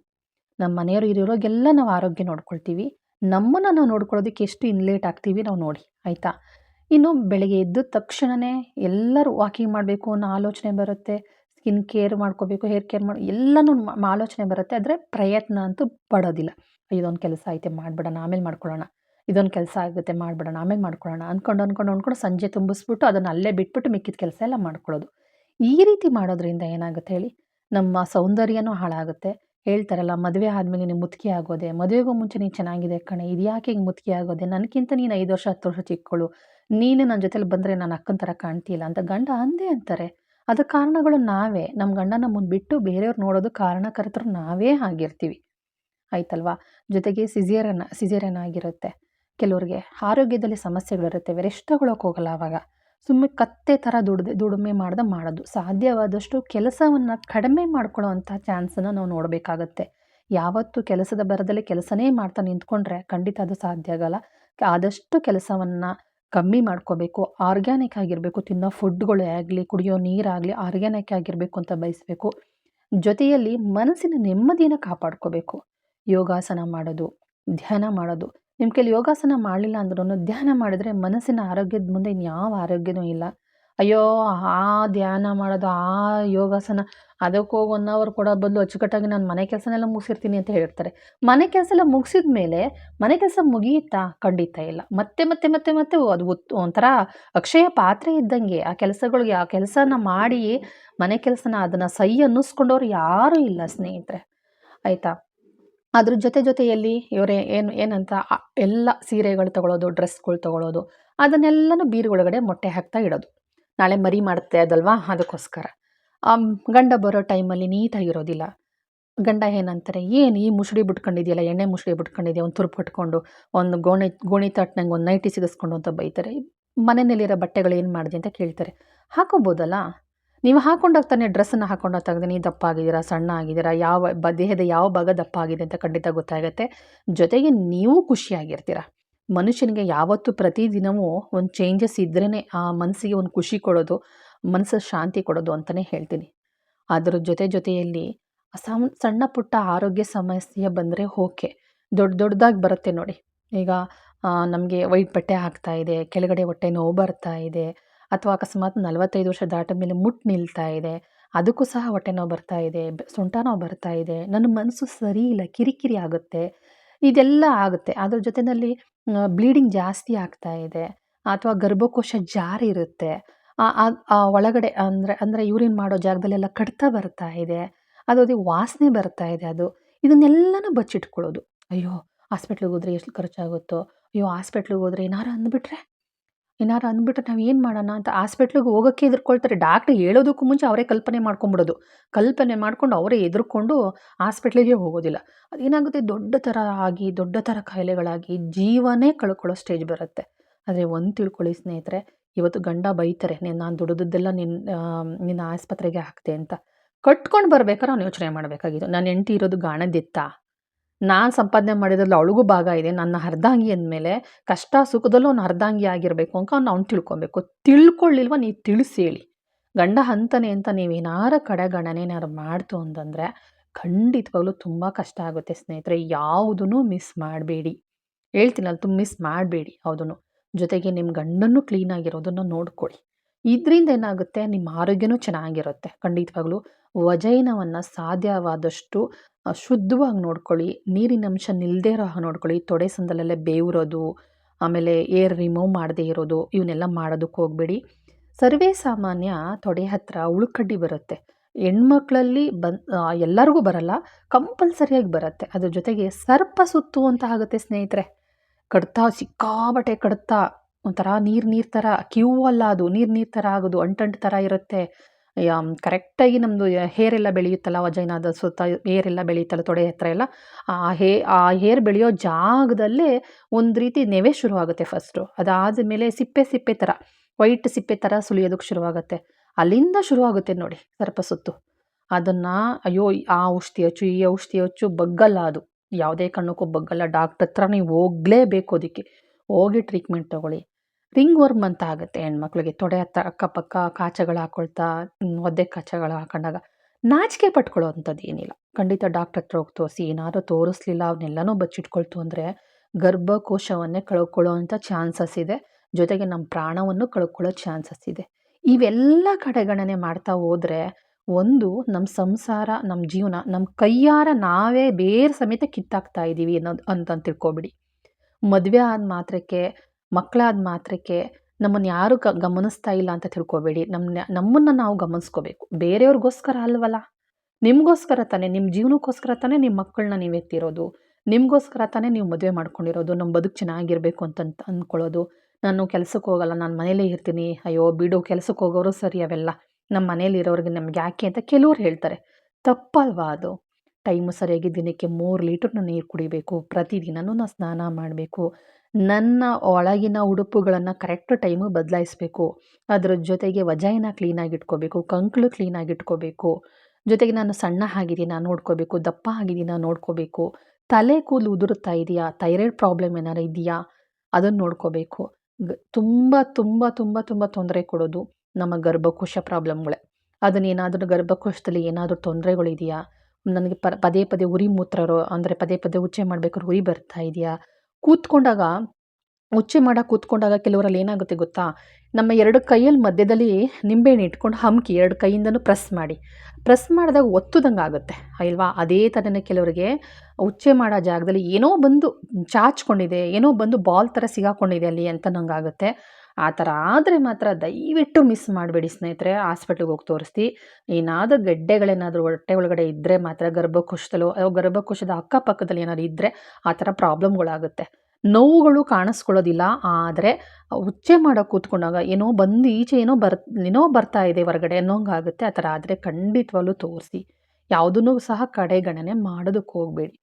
Speaker 1: ನಮ್ಮ ಮನೆಯವರು ಇರೋರಿಗೆಲ್ಲ ನಾವು ಆರೋಗ್ಯ ನೋಡ್ಕೊಳ್ತೀವಿ. ನಮ್ಮನ್ನು ನಾವು ನೋಡ್ಕೊಳ್ಳೋದಕ್ಕೆ ಎಷ್ಟು ಇನ್ಲೇಟ್ ಆಗ್ತೀವಿ ನಾವು ನೋಡಿ, ಆಯಿತಾ? ಇನ್ನು ಬೆಳಗ್ಗೆ ಎದ್ದ ತಕ್ಷಣವೇ ಎಲ್ಲರೂ ವಾಕಿಂಗ್ ಮಾಡಬೇಕು, ಅನ್ನೋ ಆಲೋಚನೆ ಬರುತ್ತೆ. ಸ್ಕಿನ್ ಕೇರ್ ಮಾಡ್ಕೋಬೇಕು ಹೇರ್ ಕೇರ್ ಮಾಡಿ, ಎಲ್ಲನೂ ಆಲೋಚನೆ ಬರುತ್ತೆ. ಆದರೆ ಪ್ರಯತ್ನ ಅಂತೂ ಪಡೋದಿಲ್ಲ. ಇದೊಂದು ಕೆಲಸ ಐತೆ ಮಾಡಿಬಿಡೋಣ, ಆಮೇಲೆ ಮಾಡ್ಕೊಳ್ಳೋಣ. ಇದೊಂದು ಕೆಲಸ ಆಗುತ್ತೆ, ಮಾಡಿಬಿಡೋಣ, ಆಮೇಲೆ ಮಾಡ್ಕೊಳ್ಳೋಣ ಅಂದ್ಕೊಂಡು ಅಂದ್ಕೊಂಡು ಅಂದ್ಕೊಂಡು ಸಂಜೆ ತುಂಬಿಸ್ಬಿಟ್ಟು ಅದನ್ನು ಅಲ್ಲೇ ಬಿಟ್ಬಿಟ್ಟು ಮಿಕ್ಕಿದ ಕೆಲಸ ಎಲ್ಲ ಮಾಡ್ಕೊಳ್ಳೋದು. ಈ ರೀತಿ ಮಾಡೋದ್ರಿಂದ ಏನಾಗುತ್ತೆ ಹೇಳಿ? ನಮ್ಮ ಸೌಂದರ್ಯನೂ ಹಾಳಾಗುತ್ತೆ. ಹೇಳ್ತಾರಲ್ಲ, ಮದುವೆ ಆದಮೇಲೆ ನೀನು ಮುತ್ಕಿ ಆಗೋದೆ, ಮದುವೆಗೂ ಮುಂಚೆ ನೀನು ಚೆನ್ನಾಗಿದೆ ಕಣೆ, ಇದು ಯಾಕೆ ಹಿಂಗೆ ಮುದುಕಿ ಆಗೋದೆ? ನನಗಿಂತ ನೀನು ಐದು ವರ್ಷ, ಹತ್ತು ವರ್ಷ ಚಿಕ್ಕಳು, ನೀನು ನನ್ನ ಜೊತೆಲಿ ಬಂದರೆ ನಾನು ಅಕ್ಕನ ಥರ ಕಾಣ್ತಿಲ್ಲ ಅಂತ ಗಂಡ ಅಂದೇ ಅಂತಾರೆ. ಅದು ಕಾರಣಗಳು ನಾವೇ ನಮ್ಮ ಗಂಡನ ಮುಂದೆ ಬಿಟ್ಟು ಬೇರೆಯವ್ರು ನೋಡೋದು ಕಾರಣಕರ್ತರು ನಾವೇ ಆಗಿರ್ತೀವಿ. ಆಯ್ತಲ್ವಾ? ಜೊತೆಗೆ ಸಿಜೇರನ್ ಸಿಜೇರಿಯನ್ ಆಗಿರುತ್ತೆ ಕೆಲವ್ರಿಗೆ ಆರೋಗ್ಯದಲ್ಲಿ ಸಮಸ್ಯೆಗಳಿರುತ್ತೆ ರೆಸ್ಟ್ ತಗೊಳಕ್ಕೆ ಹೋಗಲ್ಲ ಆವಾಗ ಸುಮ್ಮನೆ ಕತ್ತೆ ಥರ ದುಡ್ದೆ, ದುಡಿಮೆ ಮಾಡ್ದೆ ಮಾಡೋದು. ಸಾಧ್ಯವಾದಷ್ಟು ಕೆಲಸವನ್ನು ಕಡಿಮೆ ಮಾಡ್ಕೊಳ್ಳೋ ಅಂಥ ಚಾನ್ಸನ್ನು ನಾವು ನೋಡಬೇಕಾಗತ್ತೆ. ಯಾವತ್ತು ಕೆಲಸದ ಬರದಲ್ಲಿ ಕೆಲಸನೇ ಮಾಡ್ತಾ ನಿಂತ್ಕೊಂಡ್ರೆ ಖಂಡಿತ ಅದು ಸಾಧ್ಯ ಆಗಲ್ಲ. ಆದಷ್ಟು ಕೆಲಸವನ್ನು ಕಮ್ಮಿ ಮಾಡ್ಕೋಬೇಕು. ಆರ್ಗ್ಯಾನಿಕ್ ಆಗಿರಬೇಕು, ತಿನ್ನೋ ಫುಡ್ಗಳೇ ಆಗಲಿ, ಕುಡಿಯೋ ನೀರಾಗಲಿ ಆರ್ಗ್ಯಾನಿಕ್ ಆಗಿರಬೇಕು ಅಂತ ಬಯಸಬೇಕು. ಜೊತೆಯಲ್ಲಿ ಮನಸ್ಸಿನ ನೆಮ್ಮದಿಯನ್ನು ಕಾಪಾಡ್ಕೋಬೇಕು. ಯೋಗಾಸನ ಮಾಡೋದು, ಧ್ಯಾನ ಮಾಡೋದು ನಿಮ್ಮ ಕೈಲಿ ಯೋಗಾಸನ ಮಾಡಲಿಲ್ಲ ಅಂದ್ರೂ ಧ್ಯಾನ ಮಾಡಿದ್ರೆ ಮನಸ್ಸಿನ ಆರೋಗ್ಯದ ಮುಂದೆ ಇನ್ಯಾವ ಆರೋಗ್ಯನೂ ಇಲ್ಲ. ಅಯ್ಯೋ, ಆ ಧ್ಯಾನ ಮಾಡೋದು, ಆ ಯೋಗಾಸನ, ಅದಕ್ಕೆ ಹೋಗಿ ಒನ್ ಅವರ್ ಕೊಡೋ ಬದಲು ಅಚ್ಚುಕಟ್ಟಾಗಿ ನಾನು ಮನೆ ಕೆಲಸನೆಲ್ಲ ಮುಗಿಸಿರ್ತೀನಿ ಅಂತ ಹೇಳಿರ್ತಾರೆ. ಮನೆ ಕೆಲಸ ಎಲ್ಲ ಮುಗಿಸಿದ ಮೇಲೆ ಮನೆ ಕೆಲಸ ಮುಗಿಯುತ್ತಾ? ಖಂಡಿತ ಇಲ್ಲ. ಮತ್ತೆ ಮತ್ತೆ ಮತ್ತೆ ಮತ್ತೆ ಅದು ಒಂಥರ ಅಕ್ಷಯ ಪಾತ್ರೆ ಇದ್ದಂಗೆ ಆ ಕೆಲಸಗಳಿಗೆ, ಆ ಕೆಲಸನ ಮಾಡಿ ಮನೆ ಕೆಲಸನ ಅದನ್ನು ಸೈ ಅನ್ನಿಸ್ಕೊಂಡವ್ರು ಯಾರೂ ಇಲ್ಲ ಸ್ನೇಹಿತರೆ. ಆಯಿತಾ? ಅದ್ರ ಜೊತೆ ಜೊತೆಯಲ್ಲಿ ಇವರೇ ಏನು, ಏನಂತ ಎಲ್ಲ ಸೀರೆಗಳು ತಗೊಳ್ಳೋದು ಡ್ರೆಸ್ಗಳು ತಗೊಳ್ಳೋದು ಅದನ್ನೆಲ್ಲನೂ ಬೀರುಗಳಗಡೆ ಮೊಟ್ಟೆ ಹಾಕ್ತಾ ಇಡೋದು. ನಾಳೆ ಮರಿ ಮಾಡುತ್ತೆ ಅದಲ್ವಾ? ಅದಕ್ಕೋಸ್ಕರ. ಗಂಡ ಬರೋ ಟೈಮಲ್ಲಿ ನೀಟಾಗಿರೋದಿಲ್ಲ. ಗಂಡ ಏನಂತಾರೆ, ಏನು ಈ ಮುಸುಡಿ ಬಿಟ್ಕೊಂಡಿದೆಯಲ್ಲ, ಎಣ್ಣೆ ಮುಸುಡಿ ಬಿಟ್ಕೊಂಡಿದೆಯಾ? ಒಂದು ತುರುಪು ಕಟ್ಕೊಂಡು ಒಂದು ಗೋಣಿ ಗೋಣಿ ತಟ್ಟನಂಗೆ ಒಂದು ನೈಟಿ ಸಿಗಿಸ್ಕೊಂಡು ಅಂತ ಬೈತಾರೆ. ಮನೆಯಲ್ಲಿರೋ ಬಟ್ಟೆಗಳು ಏನು ಮಾಡಿದೆ ಅಂತ ಕೇಳ್ತಾರೆ. ಹಾಕೋಬೋದಲ್ಲ? ನೀವು ಹಾಕೊಂಡಾಗ ತಾನೇ ಡ್ರೆಸ್ಸನ್ನು ಹಾಕೊಂಡು ತೆಗೆದು ನೀವು ದಪ್ಪ ಆಗಿದ್ದೀರಾ ಸಣ್ಣ ಆಗಿದ್ದೀರಾ ಯಾವ ಬ, ದೇಹದ ಯಾವ ಭಾಗ ದಪ್ಪ ಆಗಿದೆ ಅಂತ ಖಂಡಿತ ಗೊತ್ತಾಗುತ್ತೆ. ಜೊತೆಗೆ ನೀವು ಖುಷಿಯಾಗಿರ್ತೀರ. ಮನುಷ್ಯನಿಗೆ ಯಾವತ್ತು ಪ್ರತಿದಿನವೂ ಒಂದು ಚೇಂಜಸ್ ಇದ್ರೇ ಆ ಮನಸ್ಸಿಗೆ ಒಂದು ಖುಷಿ ಕೊಡೋದು ಮನಸ್ಸು ಶಾಂತಿ ಕೊಡೋದು ಅಂತಲೇ ಹೇಳ್ತೀನಿ. ಅದರ ಜೊತೆ ಜೊತೆಯಲ್ಲಿ ಸಮ್ ಸಣ್ಣ ಪುಟ್ಟ ಆರೋಗ್ಯ ಸಮಸ್ಯೆ ಬಂದರೆ ಓಕೆ. ದೊಡ್ಡ ದೊಡ್ಡದಾಗಿ ಬರುತ್ತೆ ನೋಡಿ. ಈಗ ನಮಗೆ ವೈಟ್ ಬಟ್ಟೆ ಆಗ್ತಾ ಇದೆ, ಕೆಳಗಡೆ ಹೊಟ್ಟೆ ನೋವು ಬರ್ತಾ ಇದೆ ಅಥವಾ ಅಕಸ್ಮಾತ್ ನಲವತ್ತೈದು ವರ್ಷ ದಾಟಿದ ಮೇಲೆ ಮುಟ್ಟು ನಿಲ್ತಾ ಇದೆ. ಅದಕ್ಕೂ ಸಹ ಹೊಟ್ಟೆ ನೋವು ಬರ್ತಾ ಇದೆ ಸೊಂಟ ನೋವು ಬರ್ತಾ ಇದೆ. ನನ್ನ ಮನಸ್ಸು ಸರಿ ಇಲ್ಲ, ಕಿರಿಕಿರಿ ಆಗುತ್ತೆ. ಇದೆಲ್ಲ ಆಗುತ್ತೆ. ಅದ್ರ ಜೊತೆಯಲ್ಲಿ ಬ್ಲೀಡಿಂಗ್ ಜಾಸ್ತಿ ಆಗ್ತಾ ಇದೆ ಅಥವಾ ಗರ್ಭಕೋಶ ಜಾರಿ ಇರುತ್ತೆ. ಒಳಗಡೆ ಅಂದರೆ ಅಂದರೆ ಯೂರಿನ್ ಮಾಡೋ ಜಾಗದಲ್ಲೆಲ್ಲ ಕಡಿತ ಬರ್ತಾ ಇದೆ. ಅದು ವಾಸನೆ ಬರ್ತಾ ಇದೆ ಅದು. ಇದನ್ನೆಲ್ಲನೂ ಬಚ್ಚಿಟ್ಕೊಳ್ಳೋದು. ಅಯ್ಯೋ, ಹಾಸ್ಪಿಟ್ಲಿಗೆ ಹೋದ್ರೆ ಎಷ್ಟು ಖರ್ಚಾಗುತ್ತೋ. ಅಯ್ಯೋ, ಹಾಸ್ಪಿಟ್ಲಿಗೆ ಹೋದ್ರೆ ಏನಾರು ಅಂದ್ಬಿಟ್ರೆ ಏನಾರು ಅಂದ್ಬಿಟ್ರೆ ನಾವು ಏನು ಮಾಡೋಣ ಅಂತ ಹಾಸ್ಪಿಟ್ಲಿಗೆ ಹೋಗೋಕ್ಕೆ ಹೆದರ್ಕೊಳ್ತಾರೆ. ಡಾಕ್ಟ್ರ್ ಹೇಳೋದಕ್ಕೂ ಮುಂಚೆ ಅವರೇ ಕಲ್ಪನೆ ಮಾಡ್ಕೊಂಬಿಡೋದು. ಕಲ್ಪನೆ ಮಾಡ್ಕೊಂಡು ಅವರೇ ಹೆದರ್ಕೊಂಡು ಹಾಸ್ಪಿಟ್ಲಿಗೆ ಹೋಗೋದಿಲ್ಲ. ಅದೇನಾಗುತ್ತೆ? ದೊಡ್ಡ ಥರ ಆಗಿ, ದೊಡ್ಡ ಥರ ಕಾಯಿಲೆಗಳಾಗಿ ಜೀವನೇ ಕಳ್ಕೊಳ್ಳೋ ಸ್ಟೇಜ್ ಬರುತ್ತೆ. ಆದರೆ ಒಂದು ತಿಳ್ಕೊಳ್ಳಿ ಸ್ನೇಹಿತರೆ, ಇವತ್ತು ಗಂಡ ಬೈತಾರೆ, ನೀನು ನಾನು ದುಡಿದದ್ದೆಲ್ಲ ನಿನ್ನ ನಿನ್ನ ಆಸ್ಪತ್ರೆಗೆ ಹಾಕ್ತೆ ಅಂತ. ಕಟ್ಕೊಂಡು ಬರ್ಬೇಕಾದ್ರೆ ಅವ್ನು ಯೋಚನೆ ಮಾಡಬೇಕಾಗಿತ್ತು. ನನ್ನ ಹೆಂಡತಿ ಇರೋದು ಗಾಣದಿತ್ತ ನಾನು ಸಂಪಾದನೆ ಮಾಡಿದ್ರಲ್ಲಿ ಅವಳಿಗೂ ಭಾಗ ಇದೆ, ನನ್ನ ಅರ್ಧಾಂಗಿ ಅಂದಮೇಲೆ ಕಷ್ಟ ಸುಖದಲ್ಲೂ ಅವ್ನು ಅರ್ಧಾಂಗಿ ಆಗಿರಬೇಕು ಅಂತ ಅವ್ನು ಅವ್ನು ತಿಳ್ಕೊಬೇಕು. ತಿಳ್ಕೊಳ್ಳಿಲ್ವ ನೀವು ತಿಳಿಸಿ ಹೇಳಿ ಗಂಡ ಅಂತಾನೆ ಅಂತ ನೀವೇನಾರ ಕಡೆಗಣನೆನಾರು ಮಾಡ್ತು ಅಂತಂದರೆ ಖಂಡಿತವಾಗ್ಲೂ ತುಂಬ ಕಷ್ಟ ಆಗುತ್ತೆ ಸ್ನೇಹಿತರೆ ಯಾವುದೂ ಮಿಸ್ ಮಾಡಬೇಡಿ. ಹೇಳ್ತೀನಲ್ಲ ತುಂಬ ಮಿಸ್ ಮಾಡಬೇಡಿ ಯಾವುದನ್ನು ಜೊತೆಗೆ ನಿಮ್ಮ ಗಂಡನ್ನು ಕ್ಲೀನಾಗಿರೋದನ್ನು ನೋಡ್ಕೊಳ್ಳಿ. ಇದರಿಂದ ಏನಾಗುತ್ತೆ? ನಿಮ್ಮ ಆರೋಗ್ಯನೂ ಚೆನ್ನಾಗಿರುತ್ತೆ. ಖಂಡಿತವಾಗ್ಲೂ ವಜೈನವನ್ನು ಸಾಧ್ಯವಾದಷ್ಟು ಶುದ್ಧವಾಗಿ ನೋಡ್ಕೊಳ್ಳಿ. ನೀರಿನ ಅಂಶ ಇರೋ ಹಾಗೆ ನೋಡ್ಕೊಳ್ಳಿ. ತೊಡೆ ಸಂದಲೆಲ್ಲ ಬೇವುರೋದು, ಆಮೇಲೆ ಏರ್ ರಿಮೂವ್ ಮಾಡದೇ ಇರೋದು ಇವನ್ನೆಲ್ಲ ಮಾಡೋದಕ್ಕೆ ಹೋಗಬೇಡಿ. ಸರ್ವೇ ಸಾಮಾನ್ಯ ತೊಡೆ ಹತ್ರ ಉಳುಕಡ್ಡಿ ಬರುತ್ತೆ. ಹೆಣ್ಮಕ್ಳಲ್ಲಿ ಬನ್ ಎಲ್ಲರಿಗೂ ಬರಲ್ಲ. ಕಂಪಲ್ಸರಿಯಾಗಿ ಬರುತ್ತೆ. ಅದ್ರ ಜೊತೆಗೆ ಸರ್ಪ ಸುತ್ತು ಅಂತ ಆಗುತ್ತೆ ಸ್ನೇಹಿತರೆ. ಕಡ್ತಾ ಸಿಕ್ಕಾಬಟ್ಟೆ ಕಡ್ತಾ. ಒಂಥರ ನೀರು ನೀರು ಥರ ಕ್ಯೂ ಅಲ್ಲ ಅದು, ನೀರು ನೀರು ಥರ ಆಗೋದು, ಅಂಟಂಟು ಥರ ಇರುತ್ತೆ. ಕರೆಕ್ಟಾಗಿ ನಮ್ಮದು ಹೇರ್ ಎಲ್ಲ ಬೆಳೆಯುತ್ತಲ್ಲ, ವಜೈನಾದ ಸುತ್ತ ಹೇರ್ ಎಲ್ಲ ಬೆಳೆಯುತ್ತಲ್ಲ, ತೊಡೆ ಹತ್ರ ಎಲ್ಲ, ಆ ಹೇ, ಆ ಹೇರ್ ಬೆಳೆಯೋ ಜಾಗದಲ್ಲೇ ಒಂದು ರೀತಿ ನೆವೆ ಶುರುವಾಗುತ್ತೆ ಫಸ್ಟು ಅದಾದ ಮೇಲೆ ಸಿಪ್ಪೆ ಸಿಪ್ಪೆ ಥರ ವೈಟ್ ಸಿಪ್ಪೆ ಥರ ಸುಲಿಯೋದಕ್ಕೆ ಶುರುವಾಗುತ್ತೆ. ಅಲ್ಲಿಂದ ಶುರುವಾಗುತ್ತೆ ನೋಡಿ, ಸರ್ಪ ಸುತ್ತು. ಅದನ್ನು, ಅಯ್ಯೋ ಆ ಔಷಧಿ ಹಚ್ಚು ಈ ಔಷಧಿ ಹಚ್ಚು ಬಗ್ಗಲ್ಲ ಅದು. ಯಾವುದೇ ಕಣ್ಣಕ್ಕೂ ಬಗ್ಗಲ್ಲ, ಡಾಕ್ಟ್ರ್ ಹತ್ರ ನೀವು ಹೋಗಲೇಬೇಕು ಅದಕ್ಕೆ. ಹೋಗಿ ಟ್ರೀಟ್ಮೆಂಟ್ ತೊಗೊಳ್ಳಿ. ರಿಂಗ್ ವರ್ಮ್ ಅಂತ ಆಗುತ್ತೆ ಹೆಣ್ಮಕ್ಳಿಗೆ. ತೊಡೆ ಹತ್ತ, ಅಕ್ಕಪಕ್ಕ ಕಾಚಗಳು ಹಾಕೊಳ್ತಾ ಒದ್ದೆ ಕಾಚಗಳು ಹಾಕೊಂಡಾಗ ನಾಚಿಕೆ ಪಟ್ಕೊಳ್ಳೋ ಅಂಥದ್ದು ಏನಿಲ್ಲ. ಖಂಡಿತ ಡಾಕ್ಟರ್ ಹತ್ರ ಹೋಗಿ ತೋರಿಸಿ, ಏನಾದರೂ ತೋರಿಸ್ಲಿಲ್ಲ ಅವನ್ನೆಲ್ಲನೂ ಬಚ್ಚಿಟ್ಕೊಳ್ತು ಅಂದರೆ ಗರ್ಭಕೋಶವನ್ನೇ ಕಳ್ಕೊಳ್ಳೋ ಅಂಥ ಚಾನ್ಸಸ್ ಇದೆ. ಜೊತೆಗೆ ನಮ್ಮ ಪ್ರಾಣವನ್ನು ಕಳ್ಕೊಳ್ಳೋ ಚಾನ್ಸಸ್ ಇದೆ. ಇವೆಲ್ಲ ಕಡೆಗಣನೆ ಮಾಡ್ತಾ ಹೋದರೆ ಒಂದು ನಮ್ಮ ಸಂಸಾರ ನಮ್ಮ ಜೀವನ ನಮ್ಮ ಕೈಯಾರ ನಾವೇ ಬೇರೆ ಸಮೇತ ಕಿತ್ತಾಕ್ತಾ ಇದ್ದೀವಿ ಅನ್ನೋದು ಅಂತ ತಿಳ್ಕೊಬಿಡಿ. ಮದುವೆ ಆದ ಮಾತ್ರಕ್ಕೆ ಮಕ್ಕಳಾದ ಮಾತ್ರಕ್ಕೆ ನಮ್ಮನ್ನು ಯಾರು ಗ, ಗಮನಿಸ್ತಾ ಇಲ್ಲ ಅಂತ ತಿಳ್ಕೊಬೇಡಿ. ನಮ್ಮನ್ನ ನಮ್ಮನ್ನು ನಾವು ಗಮನಿಸ್ಕೋಬೇಕು. ಬೇರೆಯವ್ರಿಗೋಸ್ಕರ ಅಲ್ವಲ್ಲ? ನಿಮಗೋಸ್ಕರ ತಾನೇ ನಿಮ್ಮ ಜೀವನಕ್ಕೋಸ್ಕರ ತಾನೇ ನಿಮ್ಮ ಮಕ್ಕಳನ್ನ ನೀವು ಎತ್ತಿರೋದು. ನಿಮಗೋಸ್ಕರ ತಾನೇ ನೀವು ಮದುವೆ ಮಾಡ್ಕೊಂಡಿರೋದು. ನಮ್ಮ ಬದುಕು ಚೆನ್ನಾಗಿರಬೇಕು ಅಂತ ಅಂದ್ಕೊಳ್ಳೋದು ನಾನು ಕೆಲಸಕ್ಕೆ ಹೋಗಲ್ಲ, ನಾನು ಮನೇಲೇ ಇರ್ತೀನಿ. ಅಯ್ಯೋ, ಬಿಡು ಕೆಲಸಕ್ಕೆ ಹೋಗೋರು ಸರಿ ಅವೆಲ್ಲ. ನಮ್ಮ ಮನೇಲಿ ಇರೋರಿಗೆ ನಮ್ಗೆ ಯಾಕೆ ಅಂತ ಕೆಲವ್ರು ಹೇಳ್ತಾರೆ. ತಪ್ಪಲ್ವಾ ಅದು? ಟೈಮು ಸರಿಯಾಗಿ ದಿನಕ್ಕೆ ಮೂರು ಲೀಟರ್ನ ನೀರು ಕುಡಿಬೇಕು. ಪ್ರತಿದಿನವೂ ನಾನು ಸ್ನಾನ ಮಾಡಬೇಕು. ನನ್ನ ಒಳಗಿನ ಉಡುಪುಗಳನ್ನು ಕರೆಕ್ಟ್ ಟೈಮಿಗೆ ಬದಲಾಯಿಸ್ಬೇಕು. ಅದ್ರ ಜೊತೆಗೆ ವಜಾಯನ ಕ್ಲೀನಾಗಿ ಇಟ್ಕೋಬೇಕು, ಕಂಕ್ಳು ಕ್ಲೀನಾಗಿ ಇಟ್ಕೋಬೇಕು. ಜೊತೆಗೆ ನಾನು ಸಣ್ಣ ಆಗಿದ್ದೀನ ನೋಡ್ಕೋಬೇಕು, ದಪ್ಪ ಆಗಿದ್ದೀನ ನೋಡ್ಕೋಬೇಕು. ತಲೆ ಕೂದಲು ಉದುರುತ್ತಾ ಇದೆಯಾ? ಥೈರಾಯ್ಡ್ ಪ್ರಾಬ್ಲಮ್ ಏನಾರು ಇದೆಯಾ? ಅದನ್ನು ನೋಡ್ಕೋಬೇಕು. ತುಂಬ ತುಂಬ ತುಂಬ ತುಂಬ ತೊಂದರೆ ಕೊಡೋದು ನಮ್ಮ ಗರ್ಭಕೋಶ ಪ್ರಾಬ್ಲಮ್ಗಳೇ. ಅದನ್ನೇನಾದರೂ ಗರ್ಭಕೋಶದಲ್ಲಿ ಏನಾದರೂ ತೊಂದರೆಗಳಿದೆಯಾ ನನಗೆ ಪದೇ ಪದೇ ಉರಿ ಮೂತ್ರರೋ, ಅಂದರೆ ಪದೇ ಪದೇ ಉಚ್ಚೆ ಮಾಡ್ಬೇಕಾದ್ರೆ ಉರಿ ಬರ್ತಾ ಇದೆಯಾ? ಕೂತ್ಕೊಂಡಾಗ ಉಚ್ಚೆ ಮಾಡೋಕೆ ಕೂತ್ಕೊಂಡಾಗ ಕೆಲವರಲ್ಲಿ ಏನಾಗುತ್ತೆ ಗೊತ್ತಾ? ನಮ್ಮ ಎರಡು ಕೈಯಲ್ಲಿ ಮಧ್ಯದಲ್ಲಿ ನಿಂಬೆಹಣ್ಣು ಇಟ್ಕೊಂಡು ಹಮ್ಕಿ ಎರಡು ಕೈಯಿಂದನೂ ಪ್ರೆಸ್ ಮಾಡಿ. ಪ್ರೆಸ್ ಮಾಡಿದಾಗ ಒತ್ತುದಂಗೆ ಆಗುತ್ತೆ, ಅಲ್ವಾ? ಅದೇ ಥರನೇ ಕೆಲವರಿಗೆ ಉಚ್ಚೆ ಮಾಡೋ ಜಾಗದಲ್ಲಿ ಏನೋ ಬಂದು ಚಾಚ್ಕೊಂಡಿದೆ, ಏನೋ ಬಂದು ಬಾಲ್ ಥರ ಸಿಗಾಕೊಂಡಿದೆ ಅಲ್ಲಿ ಅಂತ ನಂಗಾಗುತ್ತೆ. ಆ ಥರ ಆದರೆ ಮಾತ್ರ ದಯವಿಟ್ಟು ಮಿಸ್ ಮಾಡಬೇಡಿ ಸ್ನೇಹಿತರೆ ಹಾಸ್ಪಿಟ್ಲಿಗೆ ಹೋಗಿ ತೋರಿಸ್ತಿ. ಏನಾದರೂ ಗೆಡ್ಡೆಗಳೇನಾದರೂ ಹೊಟ್ಟೆ ಒಳಗಡೆ ಇದ್ದರೆ ಮಾತ್ರ ಗರ್ಭಕೋಶದಲ್ಲೋ ಗರ್ಭಕೋಶದ ಅಕ್ಕಪಕ್ಕದಲ್ಲಿ ಏನಾದ್ರು ಇದ್ದರೆ ಆ ಥರ ಪ್ರಾಬ್ಲಮ್ಗಳಾಗುತ್ತೆ ನೋವುಗಳು ಕಾಣಿಸ್ಕೊಳ್ಳೋದಿಲ್ಲ, ಆದರೆ ಉಚ್ಚೆ ಮಾಡೋಕೆ ಕೂತ್ಕೊಂಡಾಗ ಏನೋ ಬಂದು ಈಚೆ ಏನೋ ಬರ್, ಏನೋ ಬರ್ತಾ ಇದೆ ಹೊರಗಡೆ ಅನ್ನೋಂಗಾಗುತ್ತೆ. ಆ ಥರ ಆದರೆ ಖಂಡಿತವಾಗ್ಲೂ ತೋರಿಸಿ. ಯಾವುದನ್ನು ಸಹ ಕಡೆಗಣನೆ ಮಾಡೋದಕ್ಕೆ ಹೋಗಬೇಡಿ.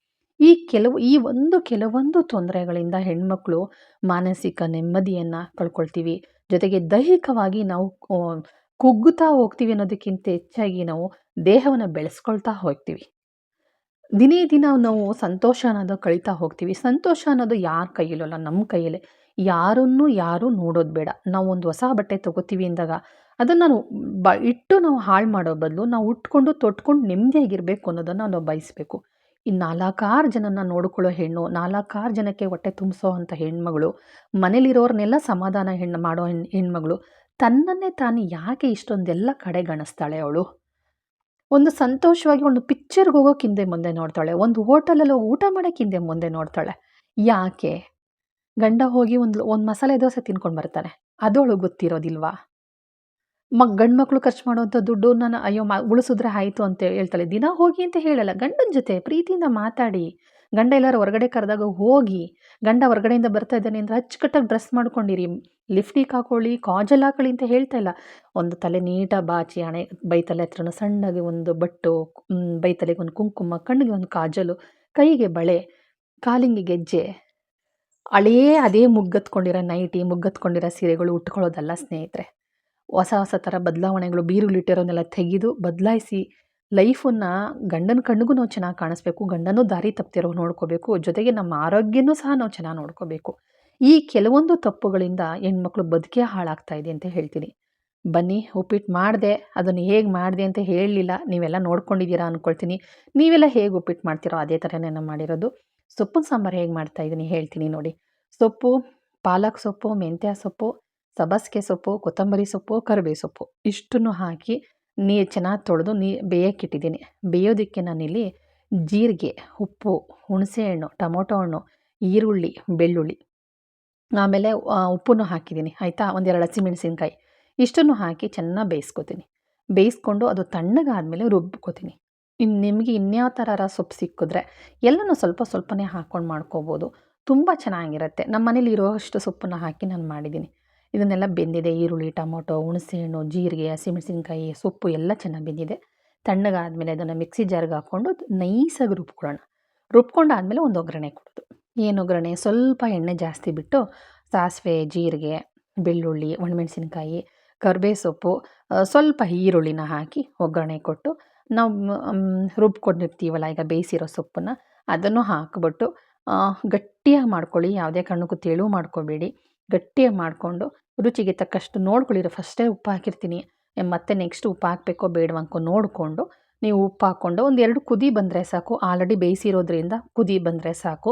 Speaker 1: ಈ ಕೆಲವು, ಈ ಒಂದು ಕೆಲವೊಂದು ತೊಂದರೆಗಳಿಂದ ಹೆಣ್ಮಕ್ಳು ಮಾನಸಿಕ ನೆಮ್ಮದಿಯನ್ನು ಕಳ್ಕೊಳ್ತೀವಿ. ಜೊತೆಗೆ ದೈಹಿಕವಾಗಿ ನಾವು ಕುಗ್ಗುತ್ತಾ ಹೋಗ್ತೀವಿ ಅನ್ನೋದಕ್ಕಿಂತ ಹೆಚ್ಚಾಗಿ ನಾವು ದೇಹವನ್ನು ಬೆಳೆಸ್ಕೊಳ್ತಾ ಹೋಗ್ತೀವಿ. ದಿನೇ ದಿನ ನಾವು ಸಂತೋಷ ಅನ್ನೋದು ಕಳೀತಾ ಹೋಗ್ತೀವಿ. ಸಂತೋಷ ಅನ್ನೋದು ಯಾರ ಕೈಯಲ್ಲಲ್ಲ ನಮ್ಮ ಕೈಯಲ್ಲೇ. ಯಾರನ್ನು ಯಾರೂ ನೋಡೋದು ಬೇಡ. ನಾವು ಒಂದು ಹೊಸ ಬಟ್ಟೆ ತಗೋತೀವಿ ಅಂದಾಗ ಅದನ್ನು ನಾವು ಬ, ಇಟ್ಟು ನಾವು ಹಾಳು ಮಾಡೋ ಬದಲು ನಾವು ಉಟ್ಕೊಂಡು ತೊಟ್ಕೊಂಡು ನೆಮ್ಮದಿಯಾಗಿರಬೇಕು ಅನ್ನೋದನ್ನು ನಾವು ಬಯಸಬೇಕು. ಈ ನಾಲ್ಕಾರು ಜನನ ನೋಡ್ಕೊಳ್ಳೋ ಹೆಣ್ಣು, ನಾಲ್ಕಾರು ಜನಕ್ಕೆ ಹೊಟ್ಟೆ ತುಂಬಿಸೋ ಅಂಥ ಹೆಣ್ಮಗಳು, ಮನೇಲಿರೋರ್ನೆಲ್ಲ ಸಮಾಧಾನ ಹೆಣ್ಣು ಮಾಡೋ ಹೆಣ್, ಹೆಣ್ಮಗಳು, ತನ್ನನ್ನೇ ತಾನು ಯಾಕೆ ಇಷ್ಟೊಂದೆಲ್ಲ ಕಡೆಗಣಿಸ್ತಾಳೆ ಅವಳು? ಒಂದು ಸಂತೋಷವಾಗಿ ಒಂದು ಪಿಕ್ಚರ್ಗೆ ಹೋಗೋಕೆ ಹಿಂದೆ ಮುಂದೆ ನೋಡ್ತಾಳೆ, ಒಂದು ಹೋಟೆಲಲ್ಲಿ ಊಟ ಮಾಡೋಕೆ ಹಿಂದೆ ಮುಂದೆ ನೋಡ್ತಾಳೆ. ಯಾಕೆ? ಗಂಡ ಹೋಗಿ ಒಂದು ಒಂದು ಮಸಾಲೆ ದೋಸೆ ತಿನ್ಕೊಂಡು ಬರ್ತಾನೆ. ಅದೊಳು ಗೊತ್ತಿರೋದಿಲ್ವಾ? ಮಗ್ ಗಂಡು ಮಕ್ಕಳು ಖರ್ಚು ಮಾಡುವಂಥ ದುಡ್ಡು ನಾನು ಅಯ್ಯೋ ಮಾ, ಉಳಿಸಿದ್ರೆ ಆಯಿತು ಅಂತ ಹೇಳ್ತಾಳೆ. ದಿನ ಹೋಗಿ ಅಂತ ಹೇಳಲ್ಲ. ಗಂಡನ ಜೊತೆ ಪ್ರೀತಿಯಿಂದ ಮಾತಾಡಿ. ಗಂಡ ಎಲ್ಲರೂ ಹೊರಗಡೆ ಕರೆದಾಗ ಹೋಗಿ, ಗಂಡ ಹೊರಗಡೆಯಿಂದ ಬರ್ತಾ ಇದ್ದಾನೆ ಅಂದರೆ ಅಚ್ಚುಕಟ್ಟಾಗಿ ಡ್ರೆಸ್ ಮಾಡ್ಕೊಂಡಿರಿ. ಲಿಫ್ಟಿಗೆ ಹಾಕೊಳ್ಳಿ, ಕಾಜಲ್ ಹಾಕೊಳ್ಳಿ ಅಂತ ಹೇಳ್ತಾ ಇಲ್ಲ. ಒಂದು ತಲೆ ನೀಟ ಬಾಚಿ, ಹಣೆ, ಬೈತಲೆ ಹತ್ರನ ಸಣ್ಣಗೆ ಒಂದು ಬಟ್ಟು ಬೈತಲೆಗೆ ಒಂದು ಕುಂಕುಮ, ಕಣ್ಣಿಗೆ ಒಂದು ಕಾಜಲು, ಕೈಗೆ ಬಳೆ, ಕಾಲಿಂಗೆ ಗೆಜ್ಜೆ. ಹಳೇ ಅದೇ ಮುಗ್ಗತ್ಕೊಂಡಿರೋ ನೈಟಿ, ಮುಗ್ಗತ್ಕೊಂಡಿರೋ ಸೀರೆಗಳು ಉಟ್ಕೊಳ್ಳೋದಲ್ಲ ಸ್ನೇಹಿತರೆ. ಹೊಸ ಹೊಸ ಥರ ಬದಲಾವಣೆಗಳು ಬೀರುಗಳಿಟ್ಟಿರೋನ್ನೆಲ್ಲ ತೆಗೆದು ಬದಲಾಯಿಸಿ ಲೈಫನ್ನು ಗಂಡನ ಕಣ್ಣಿಗೂ ನಾವು ಚೆನ್ನಾಗಿ ಕಾಣಿಸ್ಬೇಕು, ಗಂಡನೂ ದಾರಿ ತಪ್ತಿರೋ ನೋಡ್ಕೋಬೇಕು, ಜೊತೆಗೆ ನಮ್ಮ ಆರೋಗ್ಯನೂ ಸಹ ನಾವು ಚೆನ್ನಾಗಿ ನೋಡ್ಕೋಬೇಕು. ಈ ಕೆಲವೊಂದು ತಪ್ಪುಗಳಿಂದ ಹೆಣ್ಮಕ್ಳು ಬದುಕೇ ಹಾಳಾಗ್ತಾ ಇದೆ ಅಂತ ಹೇಳ್ತೀನಿ. ಬನ್ನಿ, ಉಪ್ಪಿಟ್ಟು ಮಾಡಿದೆ, ಅದನ್ನು ಹೇಗೆ ಮಾಡಿದೆ ಅಂತ ಹೇಳಲಿಲ್ಲ ನೀವೆಲ್ಲ ನೋಡ್ಕೊಂಡಿದ್ದೀರಾ ಅಂದ್ಕೊಳ್ತೀನಿ ನೀವೆಲ್ಲ ಹೇಗೆ ಉಪ್ಪಿಟ್ಟು ಮಾಡ್ತೀರೋ ಅದೇ ಥರನೇ ನಾನು ಮಾಡಿರೋದು. ಸೊಪ್ಪಿನ ಸಾಂಬಾರು ಹೇಗೆ ಮಾಡ್ತಾಯಿದ್ದೀನಿ ಹೇಳ್ತೀನಿ ನೋಡಿ. ಸೊಪ್ಪು, ಪಾಲಕ್ ಸೊಪ್ಪು, ಮೆಂತ್ಯ ಸೊಪ್ಪು ಸಬ್ಬಸಿಗೆ ಸೊಪ್ಪು, ಕೊತ್ತಂಬರಿ ಸೊಪ್ಪು ಕರಿಬೇವು ಸೊಪ್ಪು ಇಷ್ಟನ್ನು ಹಾಕಿ ನೀ ಚೆನ್ನಾಗಿ ತೊಳೆದು ನೀ ಬೇಯೋಕ್ಕಿಟ್ಟಿದ್ದೀನಿ ಬೇಯೋದಕ್ಕೆ ನಾನಿಲ್ಲಿ ಜೀರಿಗೆ, ಉಪ್ಪು ಹುಣಸೆಹಣ್ಣು ಟೊಮೊಟೊ ಹಣ್ಣು, ಈರುಳ್ಳಿ, ಬೆಳ್ಳುಳ್ಳಿ ಆಮೇಲೆ ಉಪ್ಪನ್ನು ಹಾಕಿದ್ದೀನಿ. ಆಯಿತಾ? ಒಂದೆರಡು ಹಸಿಮೆಣಸಿನ್ಕಾಯಿ ಇಷ್ಟನ್ನು ಹಾಕಿ ಚೆನ್ನಾಗಿ ಬೇಯಿಸ್ಕೊತೀನಿ. ಬೇಯಿಸ್ಕೊಂಡು ಅದು ತಣ್ಣಗಾದಮೇಲೆ ರುಬ್ಕೋತೀನಿ. ಇನ್ನು ನಿಮಗೆ ಇನ್ಯಾವ ಥರ ಸೊಪ್ಪು ಸಿಕ್ಕಿದ್ರೆ ಎಲ್ಲನೂ ಸ್ವಲ್ಪ ಸ್ವಲ್ಪನೇ ಹಾಕ್ಕೊಂಡು ಮಾಡ್ಕೋಬೋದು. ತುಂಬ ಚೆನ್ನಾಗಿರುತ್ತೆ. ನಮ್ಮ ಮನೇಲಿ ಇರೋವಷ್ಟು ಸೊಪ್ಪನ್ನು ಹಾಕಿ ನಾನು ಮಾಡಿದ್ದೀನಿ. ಇದನ್ನೆಲ್ಲ ಬೆಂದಿದೆ, ಈರುಳ್ಳಿ, ಟೊಮೊಟೊ, ಹುಣಸೆಹಣ್ಣು, ಜೀರಿಗೆ, ಹಸಿಮೆಣಸಿನ್ಕಾಯಿ, ಸೊಪ್ಪು ಎಲ್ಲ ಚೆನ್ನಾಗಿ ಬೆಂದಿದೆ. ತಣ್ಣಗಾದಮೇಲೆ ಅದನ್ನು ಮಿಕ್ಸಿ ಜಾರ್ಗೆ ಹಾಕ್ಕೊಂಡು ನೈಸಾಗಿ ರುಬ್ಕೊಳ್ಳೋಣ. ರುಬ್ಕೊಂಡಾದಮೇಲೆ ಒಂದು ಒಗ್ಗರಣೆ ಕೊಡೋದು. ಏನು ಒಗ್ಗರಣೆ? ಸ್ವಲ್ಪ ಎಣ್ಣೆ ಜಾಸ್ತಿ ಬಿಟ್ಟು ಸಾಸಿವೆ, ಜೀರಿಗೆ, ಬೆಳ್ಳುಳ್ಳಿ, ಒಣಮೆಣಸಿನ್ಕಾಯಿ ಕರ್ಬೇ ಸೊಪ್ಪು ಸ್ವಲ್ಪ ಈರುಳ್ಳಿನ ಹಾಕಿ ಒಗ್ಗರಣೆ ಕೊಟ್ಟು ನಾವು ರುಬ್ಕೊಂಡಿರ್ತೀವಲ್ಲ ಈಗ ಬೇಯಿಸಿರೋ ಸೊಪ್ಪನ್ನು, ಅದನ್ನು ಹಾಕ್ಬಿಟ್ಟು ಗಟ್ಟಿಯಾಗಿ ಮಾಡ್ಕೊಳ್ಳಿ. ಯಾವುದೇ ಕಾರಣಕ್ಕೂ ತೆಳು ಮಾಡ್ಕೋಬೇಡಿ. ಗಟ್ಟಿಯಾಗಿ ಮಾಡಿಕೊಂಡು ರುಚಿಗೆ ತಕ್ಕಷ್ಟು ನೋಡ್ಕೊಳ್ಳಿರೋ. ಫಸ್ಟೇ ಉಪ್ಪು ಹಾಕಿರ್ತೀನಿ. ಮತ್ತೆ ನೆಕ್ಸ್ಟ್ ಉಪ್ಪು ಹಾಕಬೇಕೋ ಬೇಡವಾ ನೋಡಿಕೊಂಡು ನೀವು ಉಪ್ಪು ಹಾಕ್ಕೊಂಡು ಒಂದು ಎರಡು ಕುದಿ ಬಂದರೆ ಸಾಕು. ಆಲ್ರೆಡಿ ಬೇಯಿಸಿರೋದ್ರಿಂದ ಕುದಿ ಬಂದರೆ ಸಾಕು.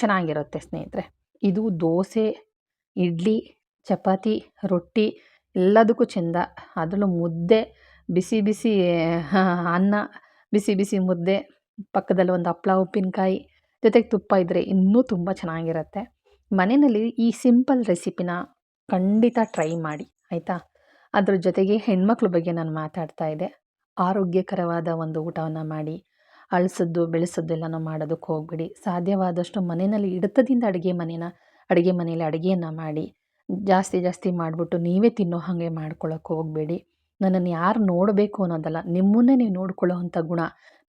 Speaker 1: ಚೆನ್ನಾಗಿರುತ್ತೆ ಸ್ನೇಹಿತರೆ. ಇದು ದೋಸೆ, ಇಡ್ಲಿ, ಚಪಾತಿ, ರೊಟ್ಟಿ ಎಲ್ಲದಕ್ಕೂ ಚೆಂದ. ಅದರಲ್ಲೂ ಮುದ್ದೆ, ಬಿಸಿ ಬಿಸಿ ಅನ್ನ, ಬಿಸಿ ಬಿಸಿ ಮುದ್ದೆ ಪಕ್ಕದಲ್ಲಿ ಒಂದು ಹಪ್ಳ, ಉಪ್ಪಿನಕಾಯಿ ಜೊತೆಗೆ ತುಪ್ಪ ಇದ್ದರೆ ಇನ್ನೂ ತುಂಬ ಚೆನ್ನಾಗಿರುತ್ತೆ. ಮನೆಯಲ್ಲಿ ಈ ಸಿಂಪಲ್ ರೆಸಿಪಿನ ಖಂಡಿತ ಟ್ರೈ ಮಾಡಿ, ಆಯಿತಾ? ಅದ್ರ ಜೊತೆಗೆ ಹೆಣ್ಮಕ್ಳ ಬಗ್ಗೆ ನಾನು ಮಾತಾಡ್ತಾ ಇದ್ದೆ. ಆರೋಗ್ಯಕರವಾದ ಒಂದು ಊಟವನ್ನು ಮಾಡಿ, ಅಳಿಸದ್ದು, ಬೆಳೆಸದ್ದು ಎಲ್ಲನೂ ಮಾಡೋದಕ್ಕೆ ಹೋಗ್ಬಿಡಿ. ಸಾಧ್ಯವಾದಷ್ಟು ಮನೆಯಲ್ಲಿ ಹಿಡಿತದಿಂದ ಅಡುಗೆ ಮನೇನ, ಅಡುಗೆ ಮನೇಲಿ ಅಡುಗೆಯನ್ನು ಮಾಡಿ, ಜಾಸ್ತಿ ಜಾಸ್ತಿ ಮಾಡಿಬಿಟ್ಟು ನೀವೇ ತಿನ್ನೋ ಹಾಗೆ ಮಾಡ್ಕೊಳ್ಳೋಕೆ ಹೋಗಬೇಡಿ. ನನ್ನನ್ನು ಯಾರು ನೋಡಬೇಕು ಅನ್ನೋದಲ್ಲ, ನಿಮ್ಮನ್ನೇ ನೀವು ನೋಡ್ಕೊಳ್ಳೋವಂಥ ಗುಣ,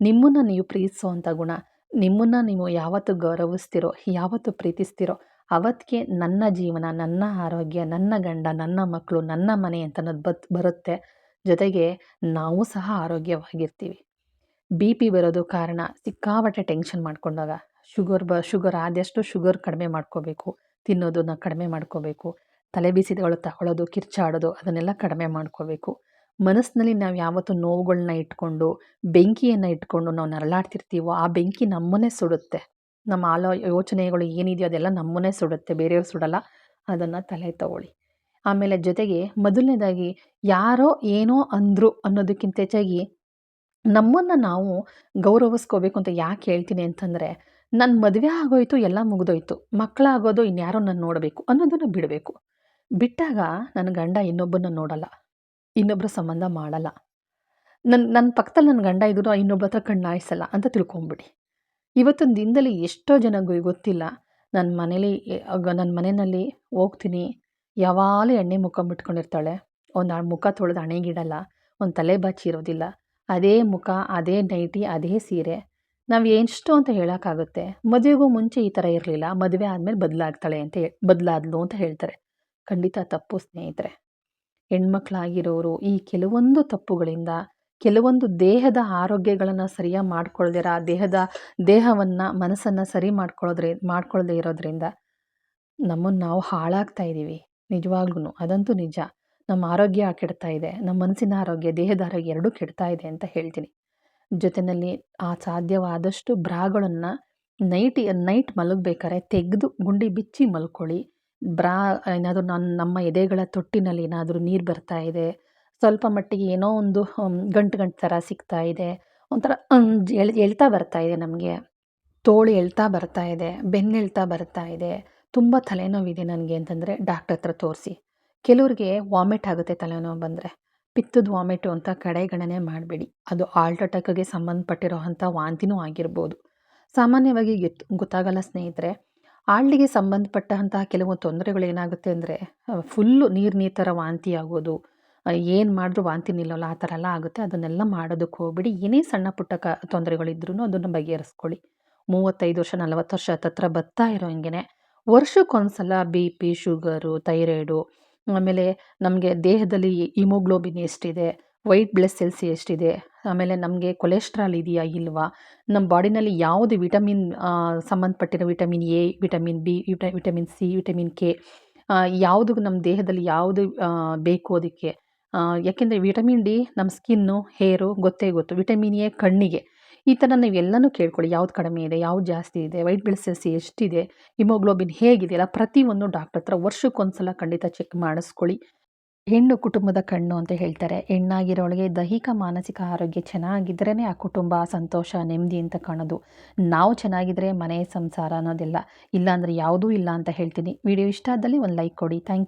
Speaker 1: ನಿಮ್ಮನ್ನು ನೀವು ಪ್ರೀತಿಸೋ ಅಂಥ ಗುಣ, ನಿಮ್ಮನ್ನು ನೀವು ಯಾವತ್ತು ಗೌರವಿಸ್ತಿರೋ, ಯಾವತ್ತು ಪ್ರೀತಿಸ್ತಿರೋ ಅವತ್ತಿಗೆ ನನ್ನ ಜೀವನ, ನನ್ನ ಆರೋಗ್ಯ, ನನ್ನ ಗಂಡ, ನನ್ನ ಮಕ್ಕಳು ನನ್ನ ಮನೆ ಅಂತ ಅನ್ನೋದು ಬತ್, ಬರುತ್ತೆ. ಜೊತೆಗೆ ನಾವು ಸಹ ಆರೋಗ್ಯವಾಗಿರ್ತೀವಿ. ಬಿ ಪಿ ಬರೋದು ಕಾರಣ ಸಿಕ್ಕಾಪಟ್ಟೆ ಟೆನ್ಷನ್ ಮಾಡ್ಕೊಂಡಾಗ. ಶುಗರ್ ಬ ಶುಗರ್ ಆದಷ್ಟು ಶುಗರ್ ಕಡಿಮೆ ಮಾಡ್ಕೋಬೇಕು. ತಿನ್ನೋದನ್ನ ಕಡಿಮೆ ಮಾಡ್ಕೋಬೇಕು. ತಲೆ ಬಿಸಿಗಳು ತಗೊಳ್ಳೋದು ಕಿರ್ಚಾಡೋದು ಅದನ್ನೆಲ್ಲ ಕಡಿಮೆ ಮಾಡ್ಕೋಬೇಕು. ಮನಸ್ಸಿನಲ್ಲಿ ನಾವು ಯಾವತ್ತು ನೋವುಗಳನ್ನ ಇಟ್ಕೊಂಡು, ಬೆಂಕಿಯನ್ನು ಇಟ್ಕೊಂಡು ನಾವು ನರಳಾಡ್ತಿರ್ತೀವೋ ಆ ಬೆಂಕಿ ನಮ್ಮನ್ನೇ ಸುಡುತ್ತೆ. ನಮ್ಮ ಆಲೋ, ಯೋಚನೆಗಳು ಏನಿದೆಯೋ ಅದೆಲ್ಲ ನಮ್ಮನ್ನೇ ಸುಡುತ್ತೆ, ಬೇರೆಯವ್ರು ಸುಡಲ್ಲ. ಅದನ್ನು ತಲೆ ತಗೊಳ್ಳಿ. ಆಮೇಲೆ ಜೊತೆಗೆ ಮೊದಲನೇದಾಗಿ ಯಾರೋ ಏನೋ ಅಂದರು ಅನ್ನೋದಕ್ಕಿಂತ ಹೆಚ್ಚಾಗಿ ನಮ್ಮನ್ನು ನಾವು ಗೌರವಿಸ್ಕೋಬೇಕು ಅಂತ ಯಾಕೆ ಹೇಳ್ತೀನಿ ಅಂತಂದರೆ ನನ್ನ ಮದುವೆ ಆಗೋಯ್ತು, ಎಲ್ಲ ಮುಗಿದೋಯ್ತು. ಮಕ್ಕಳಾಗೋದು ಇನ್ಯಾರೋ ನಾನು ನೋಡಬೇಕು ಅನ್ನೋದನ್ನು ಬಿಡಬೇಕು. ಬಿಟ್ಟಾಗ ನನ್ನ ಗಂಡ ಇನ್ನೊಬ್ಬನ ನೋಡಲ್ಲ. ಇನ್ನೊಬ್ಬರ ಸಂಬಂಧ ಮಾಡಲ್ಲ. ನನ್ನ ನನ್ನ ಪಕ್ಕದಲ್ಲಿ ನನ್ನ ಗಂಡ ಇದ್ರು ಇನ್ನೊಬ್ಬರ ಹತ್ರ ಕಣ್ಣಾಯಿಸಲ್ಲ ಅಂತ ತಿಳ್ಕೊಂಬಿಡಿ. ಇವತ್ತಿನ ದಿನದಲ್ಲಿ ಎಷ್ಟೋ ಜನಗೂ ಗೊತ್ತಿಲ್ಲ. ನನ್ನ ಮನೇಲಿ ನನ್ನ ಮನೆಯಲ್ಲಿ ಹೋಗ್ತೀನಿ. ಯಾವಾಗಲೂ ಎಣ್ಣೆ ಮುಖ ಬಿಟ್ಕೊಂಡಿರ್ತಾಳೆ ಒಂದು ಮುಖ ತೊಳೆದು ಹಣೆಗಿಡಲ್ಲ ಒಂದು ತಲೆ ಬಾಚಿ ಇರೋದಿಲ್ಲ. ಅದೇ ಮುಖ, ಅದೇ ನೈಟಿ, ಅದೇ ಸೀರೆ. ನಾವು ಎಷ್ಟು ಅಂತ ಹೇಳೋಕ್ಕಾಗುತ್ತೆ. ಮದುವೆಗೂ ಮುಂಚೆ ಈ ಥರ ಇರಲಿಲ್ಲ. ಮದುವೆ ಆದಮೇಲೆ ಬದಲಾಗ್ತಾಳೆ ಅಂತ ಬದಲಾದ್ಲು ಅಂತ ಹೇಳ್ತಾರೆ. ಖಂಡಿತ ತಪ್ಪು ಸ್ನೇಹಿತರೆ. ಹೆಣ್ಮಕ್ಳಾಗಿರೋರು ಈ ಕೆಲವೊಂದು ತಪ್ಪುಗಳಿಂದ ಕೆಲವೊಂದು ದೇಹದ ಆರೋಗ್ಯಗಳನ್ನು ಸರಿಯಾಗಿ ಮಾಡ್ಕೊಳ್ದಿರ, ದೇಹದ, ದೇಹವನ್ನು ಮನಸ್ಸನ್ನು ಸರಿ ಮಾಡ್ಕೊಳ್ಳೋದ್ರೆ ಮಾಡ್ಕೊಳ್ಳದೆ ಇರೋದ್ರಿಂದ ನಮ್ಮನ್ನು ನಾವು ಹಾಳಾಗ್ತಾ ಇದ್ದೀವಿ ನಿಜವಾಗ್ಲೂ ಅದಂತೂ ನಿಜ. ನಮ್ಮ ಆರೋಗ್ಯ ಕೆಡ್ತಾ ಇದೆ ನಮ್ಮ ಮನಸ್ಸಿನ ಆರೋಗ್ಯ, ದೇಹದ ಆರೋಗ್ಯ ಎರಡೂ ಕೆಡ್ತಾ ಇದೆ ಅಂತ ಹೇಳ್ತೀನಿ. ಜೊತೆಯಲ್ಲಿ ಆ ಸಾಧ್ಯವಾದಷ್ಟು ಬ್ರಾಗಳನ್ನು ನೈಟ್ ನೈಟ್ ಮಲಗಬೇಕಾದ್ರೆ ತೆಗೆದು ಗುಂಡಿ ಬಿಚ್ಚಿ ಮಲ್ಕೊಳ್ಳಿ. ಬ್ರಾ ಏನಾದರೂ ನನ್ನ ನಮ್ಮ ಎದೆಗಳ ತೊಟ್ಟಿನಲ್ಲಿ ಏನಾದರೂ ನೀರು ಬರ್ತಾ ಇದೆ ಸ್ವಲ್ಪ ಮಟ್ಟಿಗೆ ಏನೋ ಒಂದು ಗಂಟು ಗಂಟು ಥರ ಸಿಗ್ತಾ ಇದೆ. ಒಂಥರ ಎಳ್, ಎಳ್ತಾ ಬರ್ತಾ ಇದೆ ನಮಗೆ. ತೋಳು ಎಳ್ತಾ ಬರ್ತಾ ಇದೆ ಬೆನ್ನೆಳ್ತಾ ಬರ್ತಾ ಇದೆ. ತುಂಬ ತಲೆನೋವಿದೆ ನನಗೆ ಅಂತಂದರೆ ಡಾಕ್ಟರ್ ಹತ್ರ ತೋರಿಸಿ. ಕೆಲವ್ರಿಗೆ ವಾಮಿಟ್ ಆಗುತ್ತೆ ತಲೆನೋವು ಬಂದರೆ. ಪಿತ್ತದ ವಾಮಿಟು ಅಂತ ಕಡೆಗಣನೆ ಮಾಡಬೇಡಿ. ಅದು ಆಲ್ಟ್ ಅಟ್ಯಾಕ್ಗೆ ಸಂಬಂಧಪಟ್ಟಿರೋ ಅಂಥ ವಾಂತಿನೂ ಆಗಿರ್ಬೋದು. ಸಾಮಾನ್ಯವಾಗಿ ಗೆತ್, ಗೊತ್ತಾಗಲ್ಲ ಸ್ನೇಹಿತರೆ ಹಾಳಿಗೆ ಸಂಬಂಧಪಟ್ಟಂತಹ ಕೆಲವು ತೊಂದರೆಗಳು ಏನಾಗುತ್ತೆ ಅಂದರೆ ಫುಲ್ಲು ನೀರು ನೀರು ಥರ ವಾಂತಿ ಆಗೋದು. ಏನು ಮಾಡಿದ್ರು ವಾಂತಿ ನಿಲ್ಲೋಲ್ಲ, ಆ ಥರ ಎಲ್ಲ ಆಗುತ್ತೆ. ಅದನ್ನೆಲ್ಲ ಮಾಡೋದಕ್ಕೆ ಹೋಗ್ಬಿಡಿ. ಏನೇ ಸಣ್ಣ ಪುಟ್ಟ ಕ ತೊಂದರೆಗಳಿದ್ರೂ ಅದನ್ನು ಬಗೆಹರಿಸ್ಕೊಳ್ಳಿ. ಮೂವತ್ತೈದು ವರ್ಷ, ನಲವತ್ತು ವರ್ಷ ಹತ್ತತ್ರ ಬರ್ತಾ ಇರೋ ಹಂಗೆ ವರ್ಷಕ್ಕೊಂದ್ಸಲ ಬಿ ಪಿ, ಶುಗರು, ಥೈರಾಯ್ಡು, ಆಮೇಲೆ ನಮಗೆ ದೇಹದಲ್ಲಿ ಹಿಮೋಗ್ಲೋಬಿನ್ ಎಷ್ಟಿದೆ, ವೈಟ್ ಬ್ಲಡ್ ಸೆಲ್ಸ್ ಎಷ್ಟಿದೆ, ಆಮೇಲೆ ನಮಗೆ ಕೊಲೆಸ್ಟ್ರಾಲ್ ಇದೆಯಾ, ಇಲ್ವಾ? ನಮ್ಮ ಬಾಡಿನಲ್ಲಿ ಯಾವುದು vitamin ಸಂಬಂಧಪಟ್ಟಿರೋ vitamin A, vitamin B, vita, vitamin C, vitamin K ಯಾವುದು ನಮ್ಮ ದೇಹದಲ್ಲಿ ಯಾವುದು ಬೇಕು ಅದಕ್ಕೆ? ಯಾಕೆಂದರೆ ವಿಟಮಿನ್ ಡಿ ನಮ್ಮ ಸ್ಕಿನ್ನು, ಹೇರು, ಗೊತ್ತೇ ಗೊತ್ತು, ವಿಟಮಿನ್ ಎ ಕಣ್ಣಿಗೆ. ಈ ಥರ ನೀವೆಲ್ಲನೂ ಕೇಳ್ಕೊಳ್ಳಿ, ಯಾವ್ದು ಕಡಿಮೆ ಇದೆ, ಯಾವ್ದು ಜಾಸ್ತಿ ಇದೆ, ವೈಟ್ ಬ್ಲಡ್ ಸೆಲ್ಸ್ ಎಷ್ಟಿದೆ, ಹಿಮೋಗ್ಲೋಬಿನ್ ಹೇಗಿದೆಯಲ್ಲ ಪ್ರತಿಯೊಂದು ಡಾಕ್ಟರ್ ಹತ್ರ ವರ್ಷಕ್ಕೊಂದ್ಸಲ ಖಂಡಿತ ಚೆಕ್ ಮಾಡಿಸ್ಕೊಳ್ಳಿ. ಹೆಣ್ಣು ಕುಟುಂಬದ ಕಣ್ಣು ಅಂತ ಹೇಳ್ತಾರೆ, ಹೆಣ್ಣಾಗಿರೋಳಿಗೆ ದೈಹಿಕ, ಮಾನಸಿಕ ಆರೋಗ್ಯ ಚೆನ್ನಾಗಿದ್ರೇ ಆ ಕುಟುಂಬ ಸಂತೋಷ, ನೆಮ್ಮದಿ ಅಂತ ಕಾಣೋದು. ನಾವು ಚೆನ್ನಾಗಿದ್ರೆ ಮನೆ, ಸಂಸಾರ ಅನ್ನೋದಿಲ್ಲ ಇಲ್ಲಾಂದರೆ ಯಾವುದೂ ಇಲ್ಲ ಅಂತ ಹೇಳ್ತೀನಿ. ವಿಡಿಯೋ ಇಷ್ಟ ಆದಲ್ಲಿ ಒಂದು ಲೈಕ್ ಕೊಡಿ. Thank you.